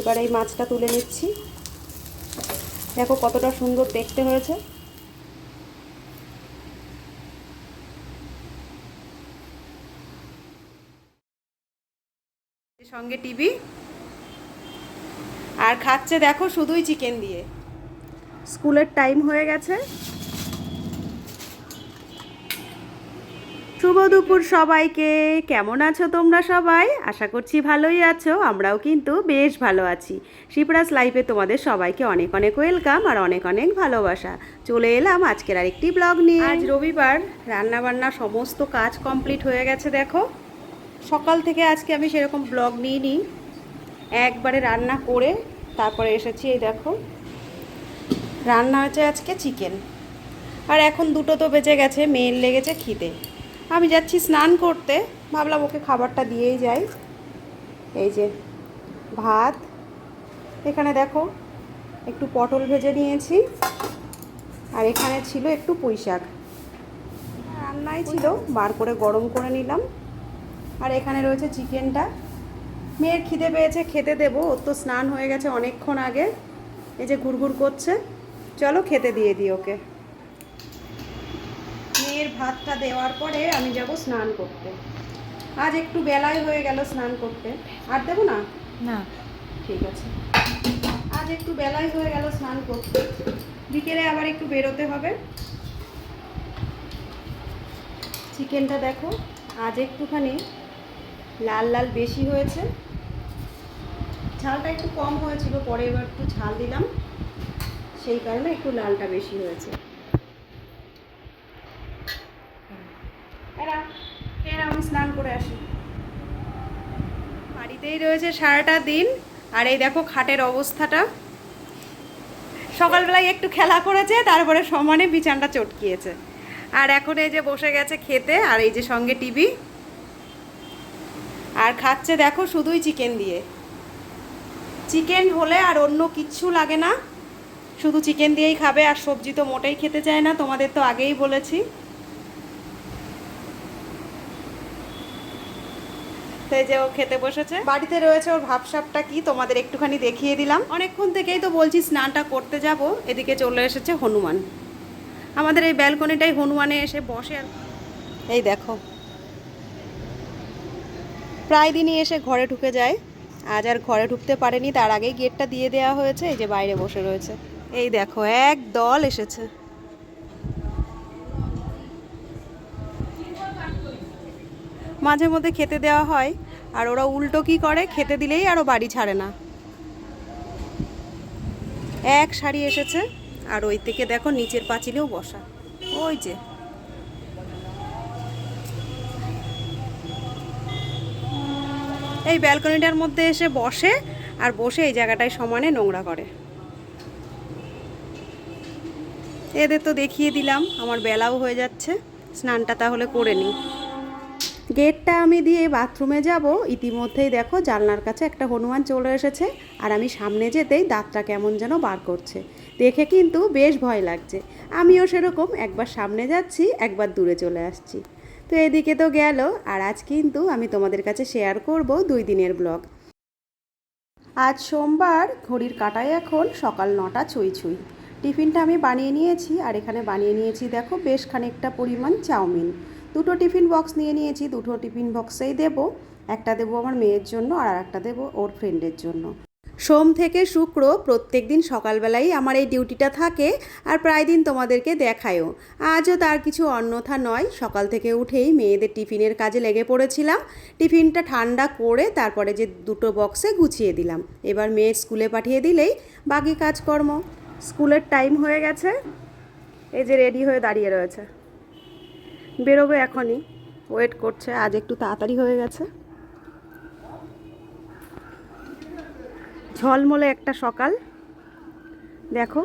এবার এই মাছটা তুলে নিচ্ছি। দেখো কতটা সুন্দর দেখতে হয়েছে। সঙ্গে টিভি। আর খাচ্ছে দেখো শুধুই চিকেন দিয়ে। স্কুলের টাইম হয়ে গেছে। শুভ দুপুর সবাইকে। কেমন আছো তোমরা সবাই? আশা করছি ভালোই আছো, আমরাও কিন্তু বেশ ভালো আছি। শিবরাজ লাইফে তোমাদের সবাইকে অনেক অনেক ওয়েলকাম আর অনেক অনেক ভালোবাসা। চলে এলাম আজকের আরেকটি ব্লগ নিয়ে। আজ রবিবার রান্না বান্না সমস্ত কাজ কমপ্লিট হয়ে গেছে দেখো। সকাল থেকে আজকে আমি সেরকম ব্লগ নিয়ে নিই একবারে রান্না করে তারপরে এসেছি এই দেখো। রান্না হচ্ছে আজকে চিকেন আর এখন দুটো তো বেজে গেছে মেয়ের লেগেছে খিদে। আমি যাচ্ছি স্নান করতে। ভাবলাম ওকে খাবারটা দিয়েই যাই। এই যে ভাত। এখানে দেখো, একটু পটল ভেজে নিয়েছি। আর এখানে ছিল একটু পুঁই শাক। রান্নাই ছিল, বার করে গরম করে নিলাম। আর এখানে রয়েছে চিকেনটা। মেয়ের খিদে পেয়েছে, খেতে দেবো। ওর তো স্নান হয়ে গেছে অনেকক্ষণ আগে। এই যে ঘুরঘুর করছে। চলো খেতে দিয়ে দিই ওকে। মেয়ের ভাতটা দেওয়ার পরে আমি যাব স্নান করতে। আজ একটু বেলায় হয়ে গেল স্নান করতে। আর দেবো না? না। ঠিক আছে। আজ একটু বেলায় হয়ে গেল স্নান করতে। বিকেলে আবার একটু বেরোতে হবে। চিকেনটা দেখো আজ একটুখানি লাল লাল বেশি হয়েছে। ঝালটা একটু কম হয়েছিল পরে এবার একটু ঝাল দিলাম। সেই কারণে একটু লালটা বেশি হয়েছে। আমি স্নান করে আসি। বাড়িতেই রয়েছে সারাটা দিন, আর এই দেখো খাটের অবস্থাটা। সকালবেলায় একটু খেলা করেছে, তারপরে সমানে বিছানটা চটকিয়েছে। আর এখন এই যে বসে গেছে খেতে, আর এই যে সঙ্গে টিভি। আর খাচ্ছে দেখো শুধুই চিকেন দিয়ে। চিকেন হলে আর অন্য কিচ্ছু লাগে না। শুধু চিকেন দিয়েই খাবে, আর সবজি তো মোটেই খেতে চায় না, তোমাদের তো আগেই বলেছি। সেই যে ও খেতে বসেছে। বাড়িতে রয়েছে ওর ভাবসাবটা কি? তোমাদের একটুখানি দেখিয়ে দিলাম। অনেকক্ষণ থেকেই তো বলছি স্নানটা করতে যাব। এদিকে চলে এসেছে হনুমান। আমাদের এই ব্যালকনিটাই হনুমানে এসে বসে আর এই দেখো। প্রায় দিনই এসে ঘরে ঢুকে যায়। আজ আর ঘরে ঢুকতে পারেনি। তার আগেই গেটটা দিয়ে দেওয়া হয়েছে। এই যে বাইরে বসে রয়েছে। এই দেখো এক দল এসেছে। মাঝে মধ্যে খেতে দেওয়া হয়। আর ওরা উল্টো কি করে? খেতে দিলেই আরও বাড়ি ছাড়ে না। এক শাড়ি এসেছে, আর ওই থেকে দেখো নিচের পাঁচিলেও বসা। ওই যে। এই ব্যালকনিটার মধ্যে এসে বসে, আর বসে এই জায়গাটায় সমানে নোংরা করে। এদের তো দেখিয়ে দিলাম, আমার বেলাও হয়ে যাচ্ছে, স্নানটা তাহলে করে নিই। গেটটা আমি দিয়ে বাথরুমে যাব। ইতিমধ্যেই দেখো জানলার কাছে একটা হনুমান চলে এসেছে। আর আমি সামনে যেতেই দাঁতটা কেমন যেন বার করছে। দেখে কিন্তু বেশ ভয় লাগছে। আমিও সেরকম একবার সামনে যাচ্ছি, একবার দূরে চলে আসছি। তো এদিকে তো গেল। আর আজ কিন্তু আমি তোমাদের কাছে শেয়ার করব দুই দিনের ব্লগ আজ সোমবার, ঘড়ির কাটায় এখন সকাল নটা ছুঁই ছুঁই। টিফিনটা আমি বানিয়ে নিয়েছি। আর এখানে বানিয়ে নিয়েছি দেখো বেশ খানিকটা পরিমাণ চাউমিন। দুটো টিফিন বক্স নিয়ে নিয়েছি, দুটো টিফিন বক্সেই দেব। একটা দেবো আমার মেয়ের জন্য আর একটা দেবো ওর ফ্রেন্ডের জন্য। সোম থেকে শুক্র প্রত্যেক দিন সকালবেলাই আমার এই ডিউটিটা থাকে আর প্রায় দিন তোমাদেরকে দেখায়ও। আজও তার কিছু অন্যথা নয়, সকাল থেকে উঠেই মেয়েদের টিফিনের কাজে লেগে পড়েছিলাম। টিফিনটা ঠান্ডা করে তারপরে যে দুটো বক্সে গুছিয়ে দিলাম। এবার মেয়ে স্কুলে পাঠিয়ে দিলেই বাকি কাজকর্ম। স্কুলের টাইম হয়ে গেছে। এই যে রেডি হয়ে দাঁড়িয়ে রয়েছে। বেরোবে এখনই। ওয়েট করছে আজ একটু তাড়াতাড়ি হয়ে গেছে। ঝলমলে একটা সকাল। দেখো।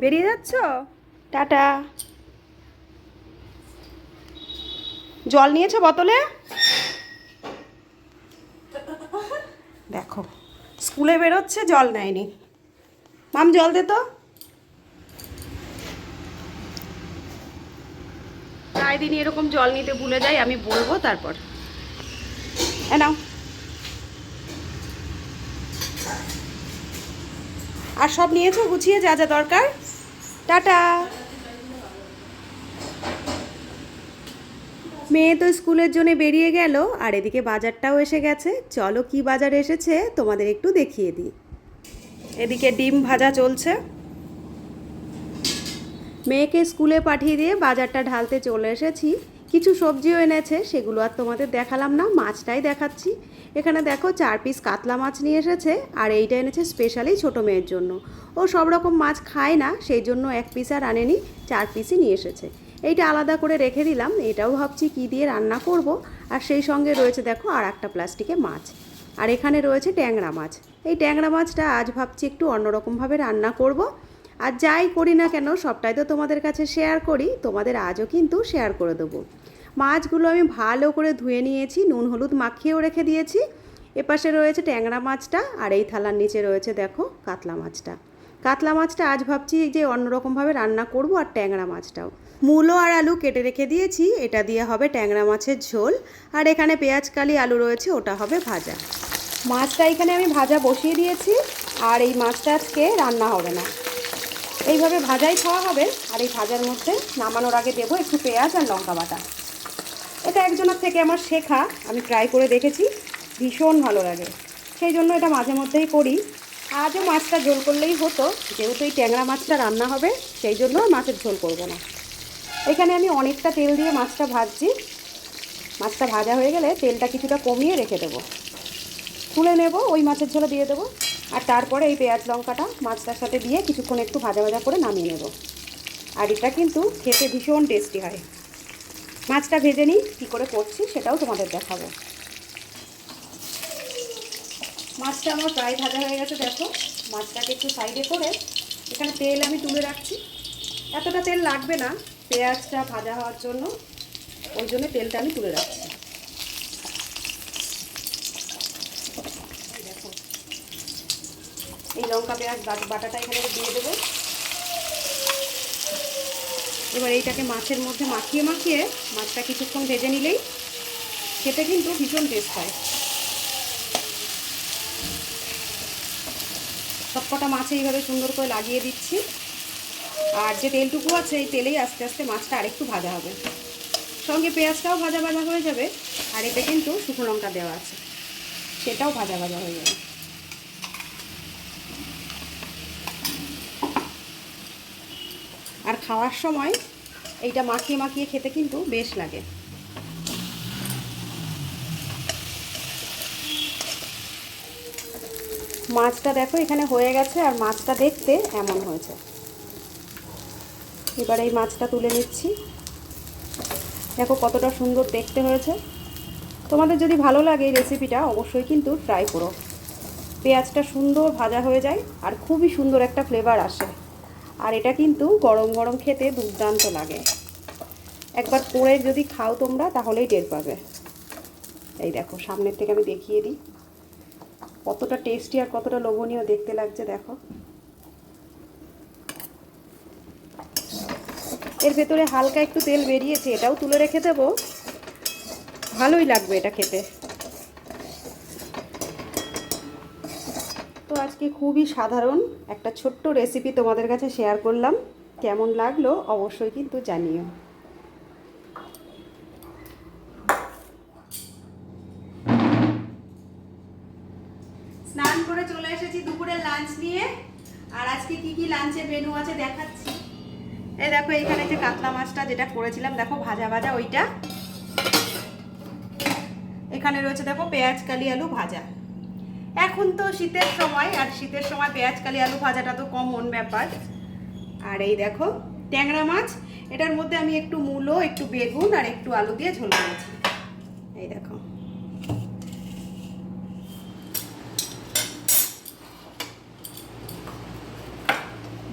বেরিয়ে যাচ্ছ? টাটা। জল নিয়েছো বোতলে? দেখো। স্কুলে বেরোচ্ছে জল নেয়নি। মাম জল দে তো। প্রায় দিনই এরকম জল নিতে ভুলে যাই আমি বলব তারপর। এ নাও। আর সব নিয়েছো? গুছিয়ে যা যা দরকার। টাটা। মেয়ে তো স্কুলের জন্য বেরিয়ে গেল আর এদিকে বাজারটাও এসে গেছে। চলো কি বাজার এসেছে তোমাদের একটু দেখিয়ে দিই। এদিকে ডিম ভাজা চলছে। মেয়েকে স্কুলে পাঠিয়ে দিয়ে বাজারটা ঢালতে চলে এসেছি। কিছু সবজিও এনেছে, সেগুলো আর তোমাদের দেখালাম না, মাছটাই দেখাচ্ছি। এখানে দেখো চার পিস কাতলা মাছ নিয়ে এসেছে, আর এইটা এনেছে স্পেশালি ছোটো মেয়ের জন্য। ও সব রকম মাছ খায় না, সেই জন্য এক পিস আর আনেনি, চার পিসই নিয়ে এসেছে। এইটা আলাদা করে রেখে দিলাম, এটাও ভাবছি কি দিয়ে রান্না করব। আর সেই সঙ্গে রয়েছে দেখো আর একটা প্লাস্টিকে মাছ। আর এখানে রয়েছে ট্যাংরা মাছ। এই ট্যাংরা মাছটা আজ ভাবছি একটু অন্যরকমভাবে রান্না করব। আর যাই করি না কেন, সবটাই তো তোমাদের কাছে শেয়ার করি, তোমাদের আজও কিন্তু শেয়ার করে দেবো। মাছগুলো আমি ভালো করে ধুয়ে নিয়েছি, নুন, হলুদ মাখিয়েও রেখে দিয়েছি। এপাশে রয়েছে ট্যাংরা মাছটা, আর এই থালার নিচে রয়েছে দেখো কাতলা মাছটা। কাতলা মাছটা আজ ভাবছি যে অন্যরকমভাবে রান্না করব আর ট্যাংরা মাছটাও। মূলো আর আলু কেটে রেখে দিয়েছি, এটা দিয়ে হবে ট্যাংরা মাছের ঝোল। আর এখানে পেঁয়াজ, কালি, আলু রয়েছে, ওটা হবে ভাজা। মাছটা এখানে আমি ভাজা বসিয়ে দিয়েছি, আর এই মাছটা আজকে রান্না হবে না। এইভাবে ভাজাই খাওয়া হবে, আর এই ভাজার মধ্যে নামানোর আগে দেবো একটু পেঁয়াজ আর লঙ্কা বাটা। এটা একজনের থেকে আমার শেখা, আমি ট্রাই করে দেখেছি, ভীষণ ভালো লাগে। সেই জন্য এটা মাঝে মধ্যেই করি। আজও মাছটা ঝোল করলেই হতো, যেহেতু এই ট্যাংরা মাছটা রান্না হবে, সেই জন্য মাছের ঝোল করব না। এখানে আমি অনেকটা তেল দিয়ে মাছটা ভাজছি। মাছটা ভাজা হয়ে গেলে তেলটা কিছুটা কমিয়ে রেখে দেবো। তুলে নেব, ওই মাছের ঝোলে দিয়ে দেবো। আর তারপরে এই পেঁয়াজ, লঙ্কাটা মাছটার সাথে দিয়ে কিছুক্ষণ একটু ভাজা ভাজা করে নামিয়ে নেব। আর এটা কিন্তু খেতে ভীষণ টেস্টি হয়। মাছটা ভেজে নিই, কী করে করছি সেটাও তোমাদের দেখাবো। মাছটা আমার প্রায় ভাজা হয়ে গেছে, দেখো। মাছটাকে একটু সাইডে করে এখানে তেল আমি তুলে রাখছি। এতটা তেল লাগবে না পেঁয়াজটা ভাজা হওয়ার জন্য। ওই জন্য তেলটা আমি তুলে রাখছি এই দেখো এই লঙ্কা, পেঁয়াজ, বাট- বাটাটা এখানে দিয়ে দেবো। এবার এইটাকে মাছের মধ্যে মাখিয়ে মাখিয়ে মাছটা কিছুক্ষণ ভেজে নিলেই খেতে কিন্তু ভীষণ টেস্ট হয়। সবকটা মাছে এইভাবে সুন্দর করে লাগিয়ে দিচ্ছি। আর যে তেলটুকু আছে, এই তেলেই আস্তে আস্তে মাছটা আরেকটু ভাজা হবে। সঙ্গে পেঁয়াজটাও ভাজা ভাজা হয়ে যাবে, আর এতে কিন্তু শুকনো লঙ্কা দেওয়া আছে। সেটাও ভাজা ভাজা হয়ে যাবে। আর খাওয়ার সময় এইটা মাখিয়ে মাখিয়ে খেতে কিন্তু বেশ লাগে। মাছটা দেখো এখানে হয়ে গেছে আর মাছটা দেখতে এমন হয়েছে। এবার এই মাছটা তুলে নিচ্ছি। দেখো কতটা সুন্দর দেখতে হয়েছে। তোমাদের যদি ভালো লাগে এই রেসিপিটা অবশ্যই কিন্তু ট্রাই করো। পেঁয়াজটা সুন্দর ভাজা হয়ে যায় আর খুবই সুন্দর একটা ফ্লেভার আসে। আর এটা কিন্তু গরম গরম খেতে দুর্দান্ত লাগে। একবার করে যদি খাও তোমরা, তাহলেই টের পাবে। এই দেখো, সামনের থেকে আমি দেখিয়ে দিই। কতটা টেস্টি আর কতটা লোভনীয় দেখতে লাগছে, দেখো। এর ভেতরে হালকা একটু তেল বেরিয়েছে, এটাও তুলে রেখে দেবো। ভালোই লাগবে এটা খেতে। আজকে খুবই সাধারণ একটা ছোট্ট রেসিপি তোমাদের কাছে শেয়ার করলাম। কেমন লাগল অবশ্যই কিন্তু জানিও। স্নান করে চলে এসেছি দুপুরে লাঞ্চ নিয়ে। আর আজকে কি কি লাঞ্চের মেনু আছে দেখাচ্ছি। এই দেখো এইখানে যে কাতলা মাছটা যেটা করেছিলাম, দেখো, ভাজা ভাজা ওইটা। এখানে রয়েছে, দেখো, পেঁয়াজ, কালি, আলু ভাজা। এখন তো শীতের সময়, আর শীতের সময় পেঁয়াজ, কালি, আলু ভাজাটা তো কমন ব্যাপার। আর এই দেখো, ট্যাংরা মাছ, এটার মধ্যে আমি একটু মূলো, একটু বেগুন, আর একটু আলু দিয়ে ঝোল করেছি। এই দেখো।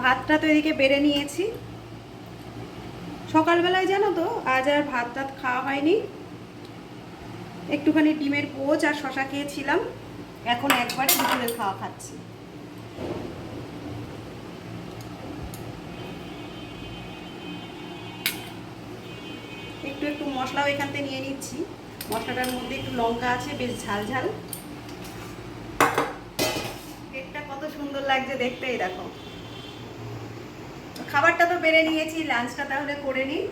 ভাতটা তো এদিকে বেড়ে নিয়েছি। সকালবেলায় জানো তো, আজ আর ভাত টাত খাওয়া হয়নি। একটুখানি ডিমের পোচ আর শশা খেয়েছিলাম। এখন একবারে দুপুরের খাওয়া খাচ্ছি। একটু একটু মশলাও এখান থেকে নিয়ে নিচ্ছি। মশলাটার মধ্যে একটু লঙ্কা আছে, বেশ ঝাল ঝাল। কেকটা কত সুন্দর লাগছে দেখতে এই দেখো। খাবারটা তো বেড়ে নিয়েছি, লাঞ্চটা তাহলে করে নিই।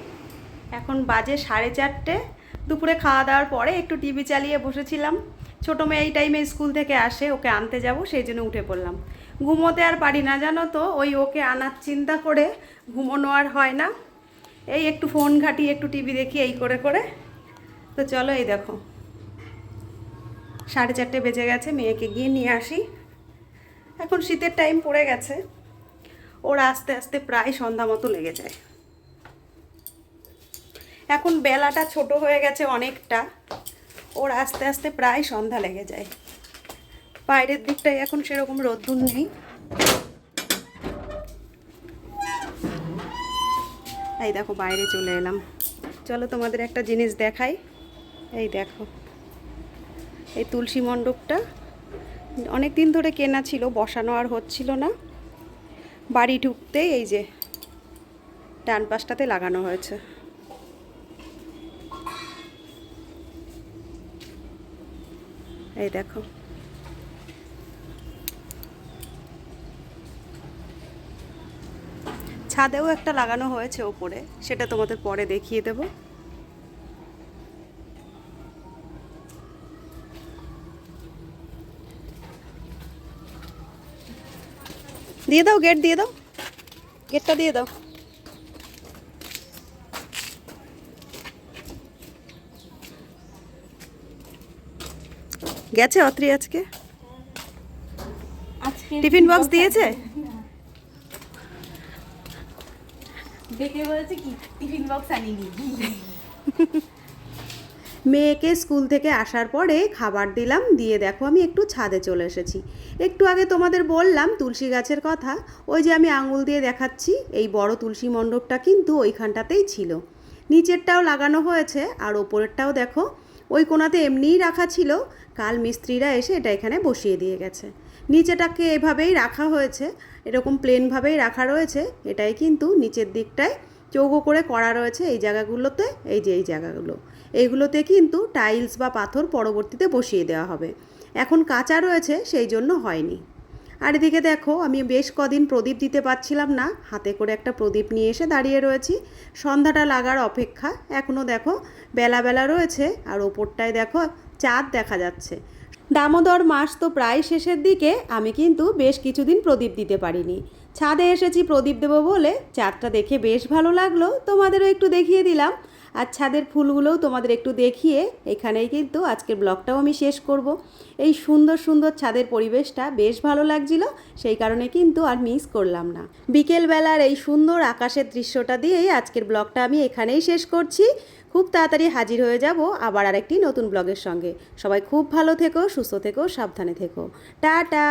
এখন বাজে সাড়ে চারটে। দুপুরে খাওয়া দাওয়ার পরে একটু টিভি চালিয়ে বসেছিলাম। ছোটো মেয়ে এই টাইমে স্কুল থেকে আসে, ওকে আনতে যাব, সেই জন্য উঠে পড়লাম। ঘুমোতে আর পারি না, জানো তো, ওই ওকে আনার চিন্তা করে ঘুমোনো আর হয় না। এই একটু ফোন ঘাটি, একটু টিভি দেখি, এই করে করে। তো চলো এই দেখো। সাড়ে চারটে বেজে গেছে, মেয়েকে গিয়ে নিয়ে আসি। এখন শীতের টাইম পড়ে গেছে। ওর আস্তে আস্তে প্রায় সন্ধ্যা মতো লেগে যায়। এখন বেলাটা ছোট হয়ে গেছে অনেকটা। ওর আস্তে আস্তে প্রায় সন্ধ্যা লেগে যায়। বাইরের দিকটায় এখন সেরকম রোদ্দুর নেই। এই দেখো, বাইরে চলে এলাম। চলো তোমাদের একটা জিনিস দেখাই। এই দেখো, এই তুলসী মণ্ডপটা। অনেক দিন ধরে কেনা ছিল, বসানো আর হচ্ছিল না। বাড়ি ঢুকতেই এই যে ডান পাশটাতে লাগানো হয়েছে। এই দেখো। ছাদেও একটা লাগানো হয়েছে ওপরে, সেটা তোমাদের পরে দেখিয়ে দেব। দিয়ে দাও গেট দিয়ে দাও। গেটটা দিয়ে দাও। গেছে অত্রি আজকে? টিফিন বক্স দিয়েছে? মেয়েকে স্কুল থেকে আসার পরে খাবার দিলাম দিয়ে দেখো আমি একটু ছাদে চলে এসেছি। একটু আগে তোমাদের বললাম তুলসী গাছের কথা ওই যে আমি আঙুল দিয়ে দেখাচ্ছি এই বড় তুলসী মণ্ডপটা কিন্তু ওইখানটাতেই ছিল। নিচেরটাও লাগানো হয়েছে আর ওপরেরটাও দেখো ওই কোনাতে এমনিই রাখা ছিল। কাল মিস্ত্রিরা এসে এটা এখানে বসিয়ে দিয়ে গেছে। নিচেটাকে এভাবেই রাখা হয়েছে। এরকম প্লেনভাবেই রাখা রয়েছে। এটাই কিন্তু নিচের দিকটায় চৌকো করে করা রয়েছে এই জায়গাগুলোতে, এই যে এই জায়গাগুলো। এইগুলোতে কিন্তু টাইলস বা পাথর পরবর্তীতে বসিয়ে দেওয়া হবে। এখন কাঁচা রয়েছে, সেই জন্য হয়নি। আর এদিকে দেখো, আমি বেশ কদিন প্রদীপ দিতে পারছিলাম না। হাতে করে একটা প্রদীপ নিয়ে এসে দাঁড়িয়ে রয়েছি। সন্ধ্যাটা লাগার অপেক্ষা। এখনও দেখো, বেলা বেলা রয়েছে। আর ওপরটায় দেখো, চাঁদ দেখা যাচ্ছে। দামোদর মাস তো প্রায় শেষের দিকে। আমি কিন্তু বেশ কিছুদিন প্রদীপ দিতে পারিনি। ছাদে এসেছি প্রদীপ দেবো বলে। চাঁদটা দেখে বেশ ভালো লাগল। তোমাদেরও একটু দেখিয়ে দিলাম। আর ছাদের ফুলগুলোও তোমাদের একটু দেখিয়ে এখানেই কিন্তু আজকের ব্লগটাও আমি শেষ করব। এই সুন্দর সুন্দর ছাদের পরিবেশটা বেশ ভালো লাগছিল, সেই কারণে কিন্তু আর মিস করলাম না। বিকেলবেলার এই সুন্দর আকাশের দৃশ্যটা দিয়েই আজকের ব্লগটা আমি এখানেই শেষ করছি। খুব তাড়াতাড়ি হাজির হয়ে যাব আবার আরেকটি নতুন ব্লগের সঙ্গে। সবাই খুব ভালো থেকো, সুস্থ থেকো, সাবধানে থেকো। টাটা!